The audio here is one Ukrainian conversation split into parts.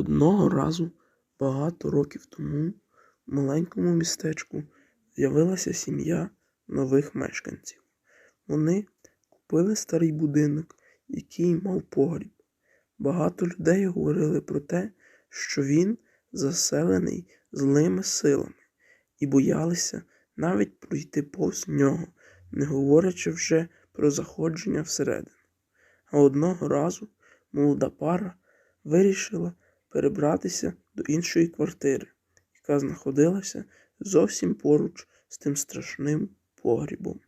Одного разу, багато років тому, в маленькому містечку з'явилася сім'я нових мешканців. Вони купили старий будинок, який мав погріб. Багато людей говорили про те, що він заселений злими силами, і боялися навіть пройти повз нього, не говорячи вже про заходження всередину. А одного разу молода пара вирішила перебратися до іншої квартири, яка знаходилася зовсім поруч з тим страшним погрібом.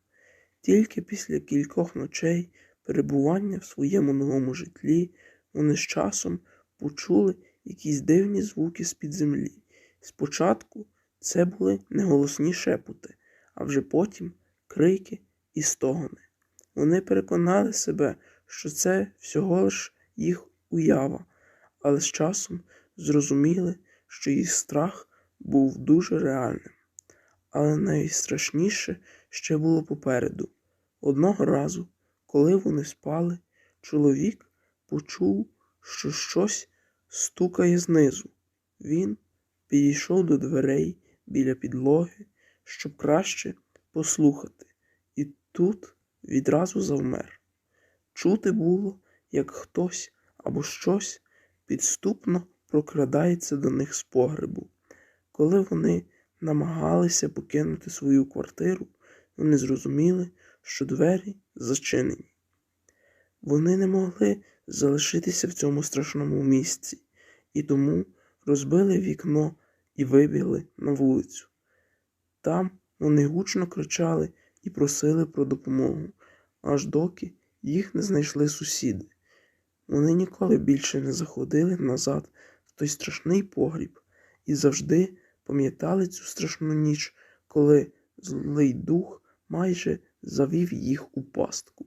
Тільки після кількох ночей перебування в своєму новому житлі вони з часом почули якісь дивні звуки з-під землі. Спочатку це були неголосні шепоти, а вже потім крики і стогони. Вони переконали себе, що це всього лиш їх уява, але з часом зрозуміли, що їх страх був дуже реальним. Але найстрашніше ще було попереду. Одного разу, коли вони спали, чоловік почув, що щось стукає знизу. Він підійшов до дверей біля підлоги, щоб краще послухати, і тут відразу завмер. Чути було, як хтось або щось підступно прокрадається до них з погребу. Коли вони намагалися покинути свою квартиру, вони зрозуміли, що двері зачинені. Вони не могли залишитися в цьому страшному місці, і тому розбили вікно і вибігли на вулицю. Там вони гучно кричали і просили про допомогу, аж доки їх не знайшли сусіди. Вони ніколи більше не заходили назад в той страшний погріб і завжди пам'ятали цю страшну ніч, коли злий дух майже завів їх у пастку.